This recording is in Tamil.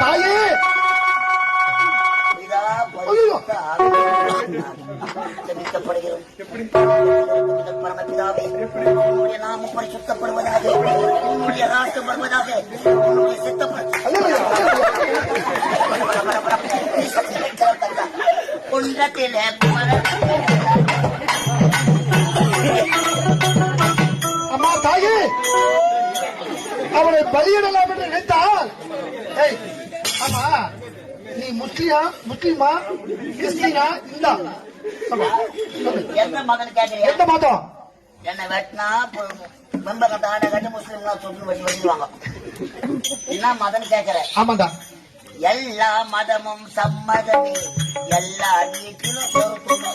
தாயே. இதா பரமபிதாவே, உம்முடைய நாமம் பரிசுத்தப்படுவதாக வருவதாக சித்தப்படு அம்மா தாயே! அவனை பலியிடலாம் என்று நினைத்தால் ஆமா நீ முஸ்லியா முஸ்லிமா கிறிஸ்டினா இந்தா. எந்த மகன் கேட்கறியா எந்த மாதம்? என்னை வெட்டினா மெம்பர் ஆடை கட்டி முஸ்லீம்னா சொல்லி வச்சு வச்சுருவாங்க என்ன மதன் கேட்கிறேன் ஆமாண்டா. எல்லா மதமும் சம்மதமே. எல்லா பொறுப்புமே